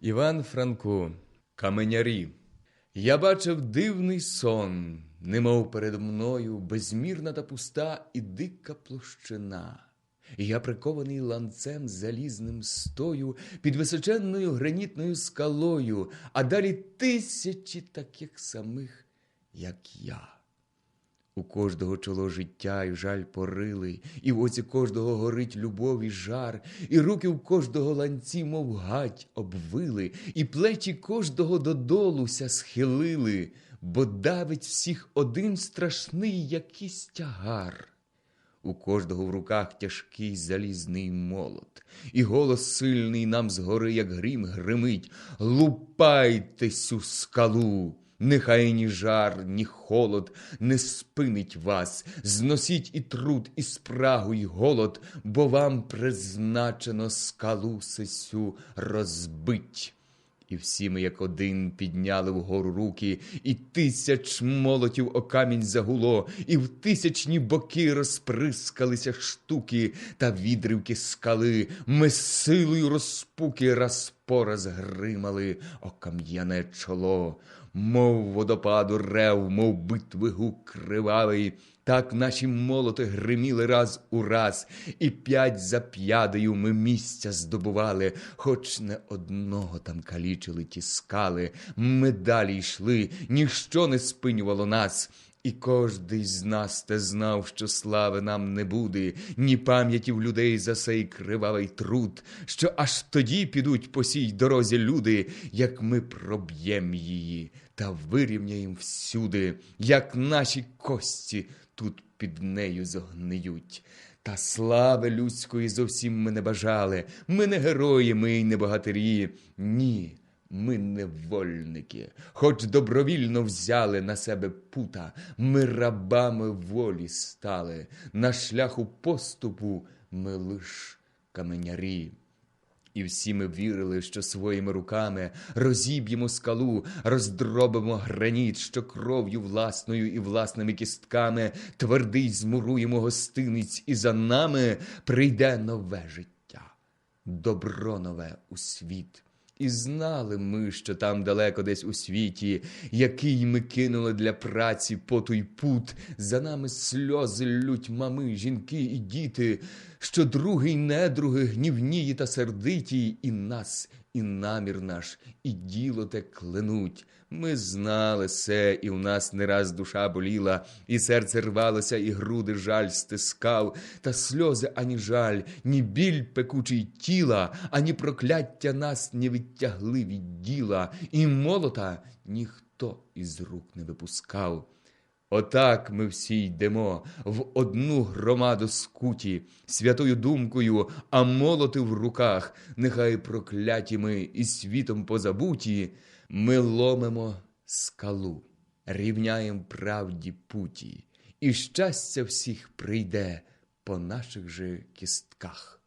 Іван Франко, Каменярі. Я бачив дивний сон, немов перед мною безмірна та пуста і дика площина. І Я прикований ланцем залізним стою під височенною гранітною скалою, а далі тисячі таких самих, як я. У кожного чоло життя і жаль порили, і в оці кожного горить любов і жар, і руки в кожного ланці, мов гать, обвили, і плечі кожного додолуся схилили, бо давить всіх один страшний якийсь тягар. У кожного в руках тяжкий залізний молот, і голос сильний нам згори, як грім, гримить Лупайте сю скалу! Нехай ні жар, ні холод не спинить вас, зносіть і труд, і спрагу, і голод, бо вам призначено скалу сесю розбить. І всі ми, як один, підняли вгору руки, і тисяч молотів о камінь загуло, і в тисячні боки розприскалися штуки та відривки скали. Ми силою розпуки раз по раз гримали о кам'яне чоло, мов водопаду рев, мов битви гук кривавий. Так наші молоти гриміли раз у раз, і п'ять за п'ядею ми місця здобували, хоч не одного там калічили ті скали. Ми далі йшли, ніщо не спинювало нас. І кожний з нас те знав, що слави нам не буде, ні пам'яті в людей за сей кривавий труд, що аж тоді підуть по сій дорозі люди, як ми проб'єм її та вирівняєм всюди, як наші кості тут під нею зогниють. Та слави людської зовсім ми не бажали. Ми не герої, ми й не богатирі. Ні, ми невольники, хоч добровільно взяли на себе пута, ми рабами волі стали. На шляху поступу ми лиш каменярі. І всі ми вірили, що своїми руками розіб'ємо скалу, роздробимо граніт, що кров'ю власною і власними кістками твердий змуруємо гостиниць, і за нами прийде нове життя, добро нове у світ. І знали ми, що там далеко десь у світі, який ми кинули для праці по той пут, за нами сльози лють мами, жінки і діти, що другий недруги гнівнії та сердиті, і нас, і намір наш, і діло те клянуть. Ми знали се, і в нас не раз душа боліла, і серце рвалося, і груди жаль стискав, та сльози ані жаль, ні біль пекучий тіла, ані прокляття нас не відтягли від діла, і молота ніхто із рук не випускав. Отак ми всі йдемо в одну громаду скуті, святою думкою, а молоти в руках, нехай прокляті ми і світом позабуті, ми ломимо скалу, рівняєм правді путі, і щастя всіх прийде по наших же кістках.